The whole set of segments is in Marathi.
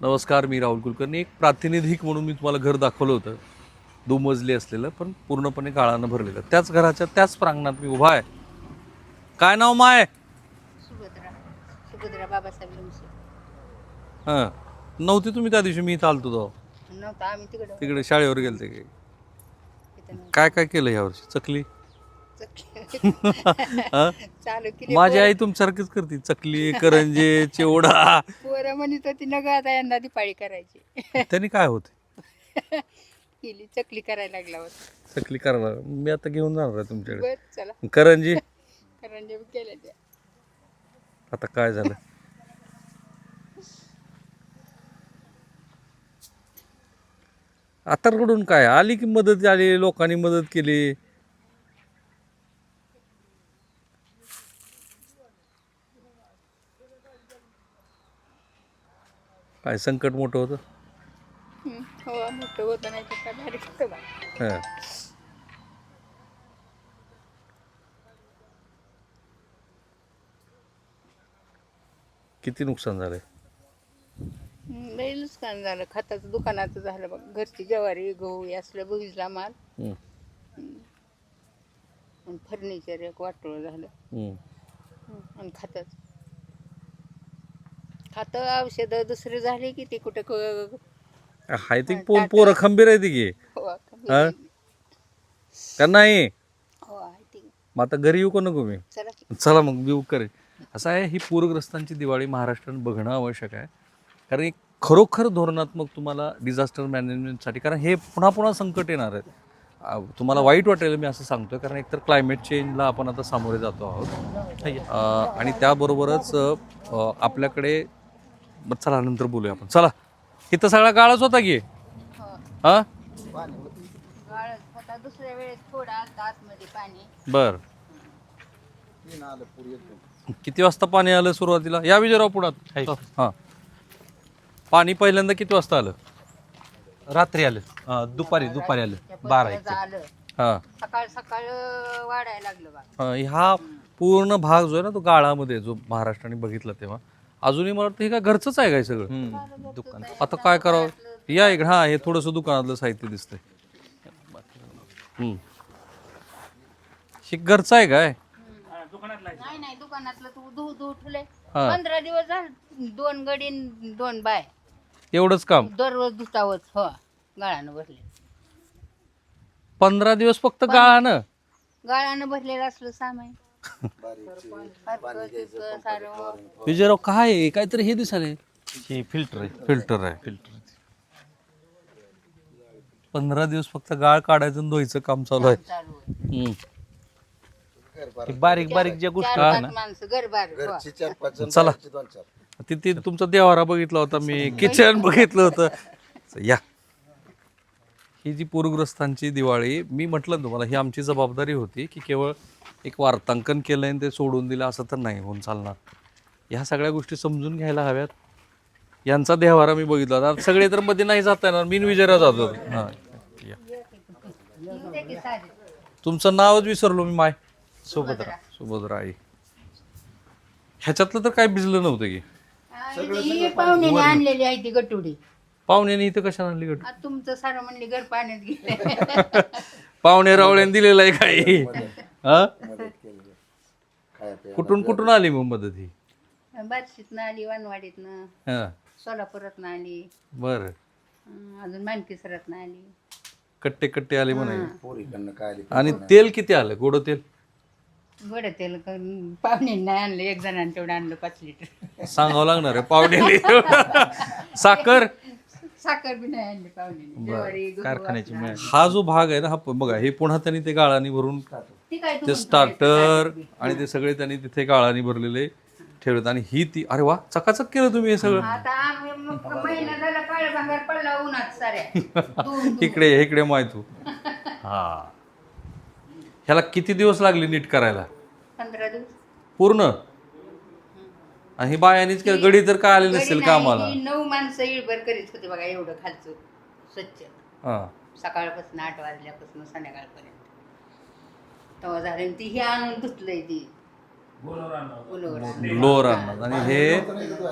नमस्कार मी राहुल कुलकर्णी. एक प्रातिनिधिक म्हणून मी तुम्हाला घर दाखवलं होतं. दुमजली असलेलं पण पूर्णपणे काळानं भरलेलं. त्याच घराच्या त्याच प्रांगणात मी उभा आहे. काय नाव माय? सुभद्रा. सुभद्रा बाबासाहेब लोणचे. हां. नव्हती तुम्ही त्या दिवशी? मी इथं आलतो नव्हतं आम्ही तिकडं. तिकडे शाळेवर गेलते की. तिथं नव्हतं. काय काय केलं यावर्षी चकली? चालू केली माझी आई तुमच्यासारखीच करते चकली करंजे चिवडा. पोरं म्हणत होती न ग आता यंदा दिपाळी करायची. त्यांनी काय होते? केली चकली करायला लागला होता. चकली करणार. मी आता घेऊन जाणार आहे तुमच्याकडे. चला. करंजी? कारण जे केल्या त्या. आता काय झालं? आता रडून काय? आली की मदत आली लोकांनी मदत केली. काय संकट मोठं होतं? हं, मोठं होतं नाही तर काय बारीक होतं बा. हं. किती नुकसान झालंय? हं, लई नुकसान झालं. खताचं दुकानाचं झालं बघ. घरची ज्वारी गहू हे असलं बघितला माल. हं, आणि फर्निचर एक वाटोळ झालं. हं, आणि खतच. खातं औषधं दुसरी झाली की ते कुठं क- हाय ती पोर पोरं खंबीर आहे ती की. हो, हा? का नाही हो आहे ती. मग आता घरी येऊ का नको मी? चला की. चला मग मी करेन. असं आहे ही पूरग्रस्तांची दिवाळी महाराष्ट्रानं बघणं आवश्यक आहे. कारण एक खरोखर धोरणात्मक तुम्हाला डिझास्टर मॅनेजमेंटसाठी कारण हे पुन्हा पुन्हा संकट येणार आहेत. आ, तुम्हाला वाईट वाटेल मी असं सांगतोय कारण एकतर क्लायमेट चेंजला आपण आता सामोरे जातो आहोत. अ, आणि त्याबरोबरच अ, आपल्याकडे बरं चला नंतर बोलूया आपण. चला. इथं सगळा गाळच होता की? हो. गाळच होता. दुसऱ्या वेळेस थोडा आलता आतमध्ये पाणी. बर. किती वाजता पाणी आलं सुरुवातीला? या विजयराव पुढात. हा. पाणी पहिल्यांदा किती वाजता आलं? रात्री आलं. अं, दुपारी दुपारी आलं. बारा पत्राचं एक आलं. हा. सकाळ सकाळ वाढायला लागलं बा. हा, हा पूर्ण भाग जो आहे ना तो गाळामध्ये जो महाराष्ट्राने बघितला तेव्हा. अजूनही मला वाटतं हे काय घरचंच आहे काय सगळं? हम्म, दुकान. आता काय करावं? या इकडे. हा हे थोडंसं दुकानातलं साहित्य दिसतंय. हम्म. हे घरचं आहे काय? नाही नाही दुकानातलं तू धू धू ठुले. हा. पंधरा दिवस झाले दोन गडी न दोन बाय. एवढंच काम? दररोज धुतावच हो गाळानं भरले. पंधरा दिवस फक्त गाळानं? गाळानं भरलेलं असलं सामान. विजयराव काय आहे? काहीतरी हे दिसाले हे फिल्टर आहे फिल्टर आहे. फिल्टर पंधरा दिवस फक्त गाळ काढायचं आणि धुवायचं काम चालू आहे. चालू आहे. हम्म. हे बारीक बारीक ज्या गोष्टी चार आहेत पाच ना माणसं गरबार हो. चला. तिथे तुमचा देवारा बघितला होता मी किचन बघितलं होतं. या. ही जी पूरग्रस्तांची दिवाळी मी म्हटलं ना तुम्हाला ही आमची जबाबदारी होती की केवळ एक वार्तांकन केलं आणि ते सोडून दिलं असं तर नाही होऊन चालणार. ह्या सगळ्या गोष्टी समजून घ्यायला हव्यात. यांचा देवारा मी बघितला आता सगळे तर मध्ये नाही जाता येणार. मी विजयला जातो. हां. तुमचं नावच विसरलो मी माय. सुभद्रा. सुभद्रा आई ह्याच्यातलं तर काय भिजलं नव्हतं की? ही पाहुण्याने आणलेली आहे ती गटुडी. पाहुण्याने इथं कशाला आणली गट आता तुमचं सारं म्हणले घर पाण्यात गेले पाहुणे रावळ्याने दिलेलं आहे काही. हा? कुठून कुठून आली मग मदत ही? बार्शीतनं आली वानवाडीतनं. हा. सोलापुरातनं आली. बर. अं, अजून मानकेसरातनं आली. कट्टे कट्टे आले म्हणाले आणि तेल किती आलं? गोड तेल? गोड तेल करून पाहुण्यांनी नाही आणलं एक जणांनी तेवढं आणलं पाच लिटर. सांगावं लागणार आहे साखर? साखर बी नाही आणली पाहुण्यांनी ज्वारी, गहू कारखान्याची हा. जो भाग आहे ना हा प- बघा हे पुन्हा त्यांनी ते गाळानी भरून ती काय ते तुम्ही स्टार्टर आणि ते सगळे त्यांनी तिथे गाळानी भरलेले ठेवलेत. आणि ही ती अरे वा चकाचक केलं तुम्ही हे सगळं. आता आम्ही मग महिना झाला काळ भांगार पडला उन्हात साऱ्या. दोन इकडे ये, इकडे माय तू. हा. ह्याला किती दिवस लागले नीट करायला? पंधरा दिवस. पूर्ण? आणि ही बायानीच केलं. गडी तर काय आले नसेल कामाला. नाही, नऊ माणसं इळभर करीत होते बघा एवढं खालचं स्वच्छ. हा. सकाळपासून आठ वाजल्यापासून संध्याकाळपर्यंत. तेव्हा झालं आणि ती ही आणून धुतलंय ती. लोअर आणणार आणि हे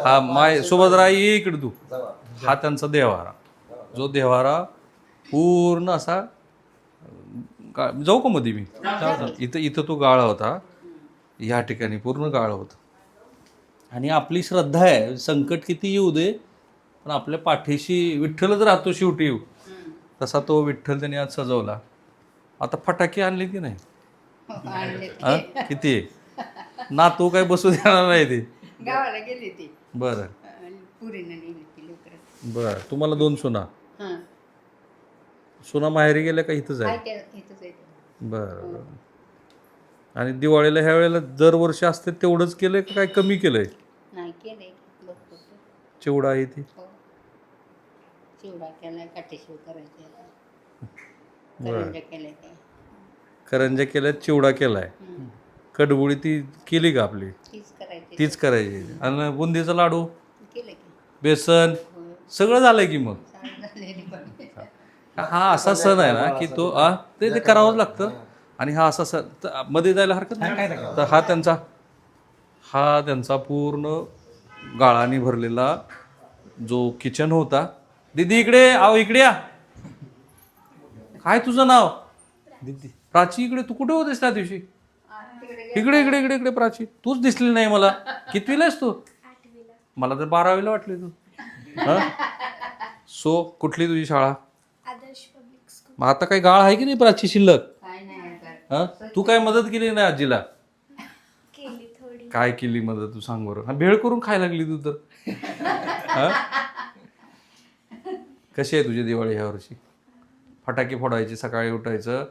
हा माय सुभद्रा ये इकडे तू हा त्यांचा देवारा जो देवारा पूर्ण असा गा- जाऊ का मध्ये मी? इथं इथं तो गाळा होता. या ठिकाणी पूर्ण गाळा होता. आणि आपली श्रद्धा आहे. संकट किती येऊ दे पण आपल्या पाठीशी विठ्ठलच राहतो शेवटी. येऊ तसा तो विठ्ठल त्यांनी आज सजवला. आता फटाके आणले की नाही? किती आहे ना तो काय बसू देणार नाही ते. गावाला गेली ती. बरं. बरं. तुम्हाला दोन सुना. हां. सुना माहेरी गेल्या का इथंच आहे? बरं. आणि दिवाळीला ह्या वेळेला दरवर्षी असते तेवढंच केलंय का काय कमी केलंय? नाही. चिवडा आहे ती. हो. चिवडा केलाय काटेशिव करायचे करंज्या केल्या चिवडा केलाय. कडबुळी ती केली का आपली? तीच करायची. तीच करायची. आणि बुंदीचा लाडू? केलं की. बेसन? सगळं झालंय की मग? हा असा सण आहे ना की तो आ ते ते करावंच लागतं. आणि हा असा सण तर मध्ये जायला हरकत नाही. तर हा त्यांचा हा त्यांचा पूर्ण गाळाने भरलेला जो किचन होता. दीदी इकडे आव इकडे या. काय तुझं नाव? दिदी. प्राची इकडे तू कुठे होतेस त्या दिवशी? इकडे इकडे इकडे इकडे प्राची. तूच दिसली नाही मला. कितवीला आहेस तू? मला तर बारावीला वाटली तू. हा? सो कुठली तुझी शाळा? आदर्श पब्लिक स्कूल मग आता काही गाळ आहे की नाही प्राची शिल्लक. हा? तू काय मदत केली नाही आजीला? केली थोडी. काय केली मदत? तू सांग बरं. हा, भेळ करून खायला लागली तू तर. हा? कशी आहे तुझी दिवाळी ह्या वर्षी? फटाके फोडायचे सकाळी उठायचं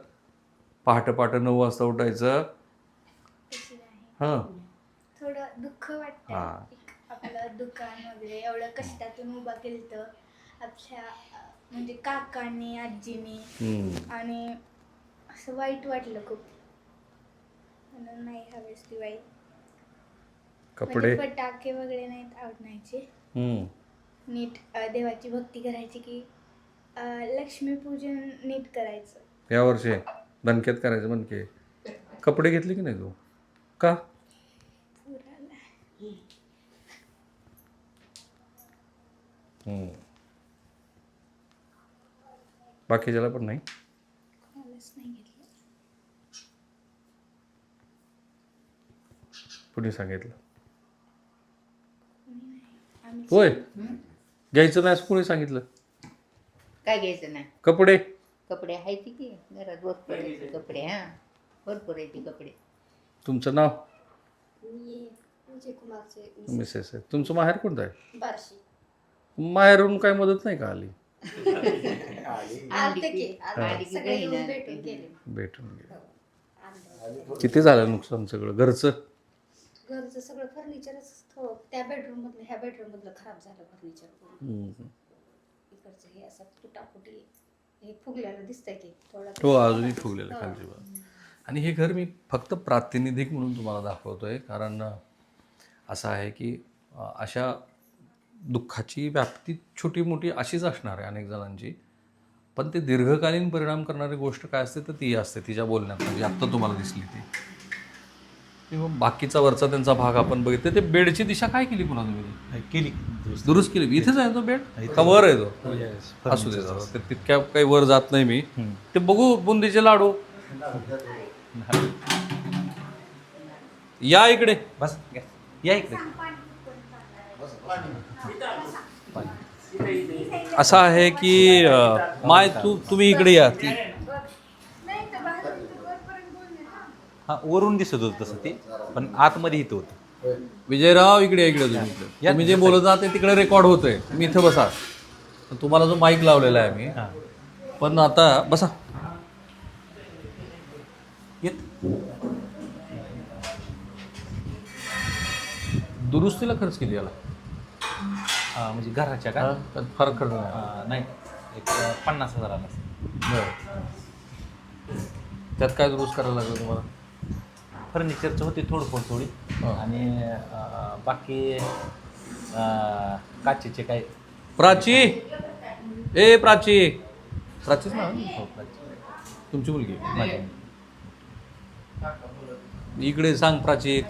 पहाटे पहाटे नऊ वाजता उठायचं. तशी नाही हां. थोडं दुःख हा. वाटतं एक आपलं दुकान वगैरे एवढं कष्टातून उभा केलं तर आपल्या अं, म्हणजे काकांनी आजीनी हम्म. आणि असं वाईट वाटलं खूप. म्हणून नाही हवेच दिवाळी कपडे? म्हणजे फटाके वगैरे नाहीत आवडण्याचे. हम्म. नीट अं, देवाची भक्ती करायची की अं, लक्ष्मीपूजन नीट करायचं. या वर्षी दणक्यात करायचं म्हणके कपडे घेतले की नाही तू? का? पुराला. हम्म. बाकीच्याला पण नाही कोणालाच नाही घेतलं कुणी सांगितलं? होय. घ्यायचं नाही असं कोणी सांगितलं? काय घ्यायचं नाही? कपडे? कपडे आहेत की? घरात भरपूर आहेत कपडे हा. भरपूर आहेत कपडे. तुमचं नाव? मिसेस. आहे तुमचं माहेर कोणतं आहे? बार्शी. माहेरून काय मदत नाही का आली? भेटून गेले. भेटून गेले. किती झालं नुकसान सगळं? घरचं? घरचं सगळं फर्निचरच त्या बेडरूम मधलं ह्या बेडरूम मधलं खराब झालं फर्निचर. इकडचं हे असं तुटाफुटी हे फुगल्याला दिसतंय की थोडं हो अजूनही आहे खालची बाजू आणि हे घर मी फक्त प्रातिनिधिक म्हणून तुम्हाला दाखवतोय कारण असं आहे की अशा दुःखाची व्याप्ती छोटी मोठी अशीच असणार आहे अनेक जणांची. पण ते दीर्घकालीन परिणाम करणारी गोष्ट काय असते तर ती असते तिच्या बोलण्यात. म्हणजे आत्ता तुम्हाला दिसली ती. किंवा बाकीचा वरचा त्यांचा भाग आपण बघितलं ते बेडची दिशा काय केली पुन्हा तुम्ही? केली. दुरुस्त. केली. इथेच आहे तो बेड? का वर आहे तो? असू दे. ते तितक्या काही वर जात नाही मी. ते बघू बुंदीचे लाडू. या इकडे. बस. या इकडे. असं आहे की अं, माय तू तुम्ही इकडे या. ती हा वरून दिसत होतं तसं ते पण आतमध्ये इथं होतं. विजयराव इकडे इकडे तुम्ही इकडे. तुम्ही जे बोलत आहात ते तिकडे रेकॉर्ड होतंय. तुम्ही इथं बसा. तर तुम्हाला जो माईक लावलेला आहे मी हां. पण आता बसा. येत. दुरुस्तीला खर्च किती हा, म्हणजे घराच्या का? हा, फार खर्च नाही. हा, नाही. एक अं, पन्नास हजाराला. बरं. त्यात काय दुरुस्त करायला लागलं तुम्हाला? फर्निचरचं होते थोडंफोड थोडी. आणि बाकी काचेचे काय? प्राची! ए प्राची! प्राचीच ना? हो, तुमची मुलगी. माझी. इकडे सांग प्राची.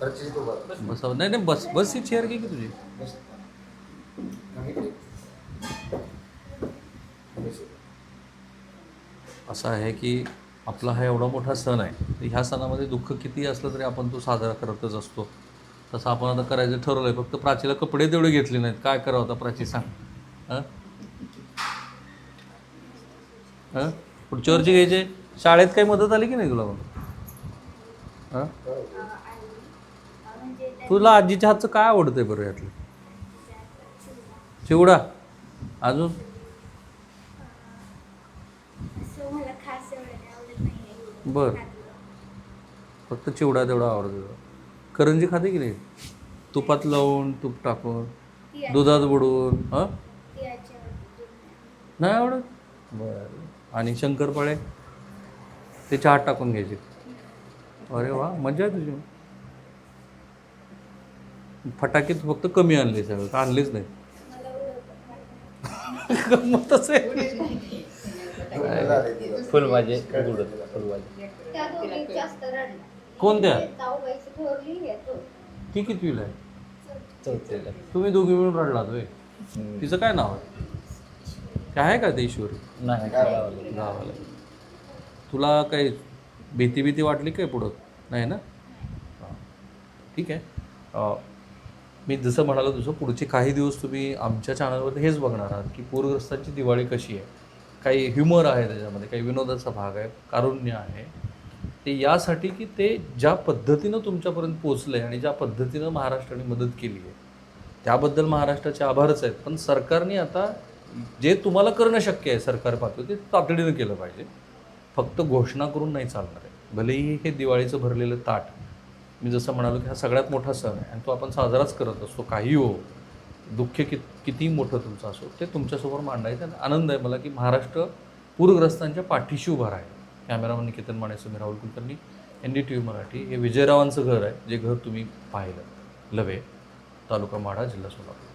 बसावं नाही नाही बस बस ही चेअर घे की तुझी? असं आहे की आपला हा एवढा मोठा सण आहे तर ह्या सणामध्ये दुःख किती असलं तरी आपण तो साजरा करतच असतो. तसं आपण आता करायचं ठरवलं आहे फक्त प्राचीला कपडे तेवढे घेतले नाहीत. काय करावं आता प्राची सांग. हां हां पुढच्या वर्षी घ्यायचे शाळेत काही मदत आली की नाही तुला मग? हां तुला आजीच्या हातचं काय आवडतंय बरं यातलं? चिवडा. अजून असं मला खास एवढं काही आवडत नाही बर. फक्त चिवडा तेवढा आवडतो करंजी खाते की नाही? तुपात लावून तूप टाकून दुधात बुडवून हां? नाही आवडत? बरं. आणि शंकरपाळे? ते चहात टाकून घ्यायचे. अरे वा मजा आहे तुझी. फटाके तू फक्त कमी आणले सगळं आणलेच नाही. आहे फुलभाजी गुड कोणत्या? तो. ती कितवीला आहे? चौथीला. तुम्ही दोघी मिळून रडलात होय? तिचं काय नाव आहे? काय आहे का ते ईश्वरी नाही गावाला. गावाला. तुला काही भीती भीती वाटली काय पुढं? नाही ना? हां. ठीक आहे. अं, मी जसं म्हणालो तसं पुढचे काही दिवस तुम्ही आमच्या चॅनलवर हेच बघणार आहात की पूरग्रस्तांची दिवाळी कशी आहे. काही ह्युमर आहे त्याच्यामध्ये काही विनोदाचा भाग आहे कारुण्य आहे. ते यासाठी की ते ज्या पद्धतीनं तुमच्यापर्यंत पोचलं आहे आणि ज्या पद्धतीनं महाराष्ट्राने मदत केली आहे त्याबद्दल महाराष्ट्राचे आभारच आहेत. पण सरकारने आता जे तुम्हाला करणं शक्य आहे सरकार पाहतो ते तातडीनं केलं पाहिजे. फक्त घोषणा करून नाही चालणार आहे. भलेही हे दिवाळीचं भरलेलं ताट मी जसं म्हणालो की हा सगळ्यात मोठा सण आहे आणि तो आपण साजराच करत असतो काही हो दुःख कित कितीही मोठं तुमचं असो ते तुमच्यासमोर मांडायचं आणि आनंद आहे मला की महाराष्ट्र पूरग्रस्तांच्या पाठीशी उभा आहे कॅमेरामन निकेतन माने मी Rahul Kulkarni N D T V Marathi हे विजयरावांचं घर आहे जे घर तुम्ही पाहिलं. लवे तालुका माढा जिल्हा सोलापूर.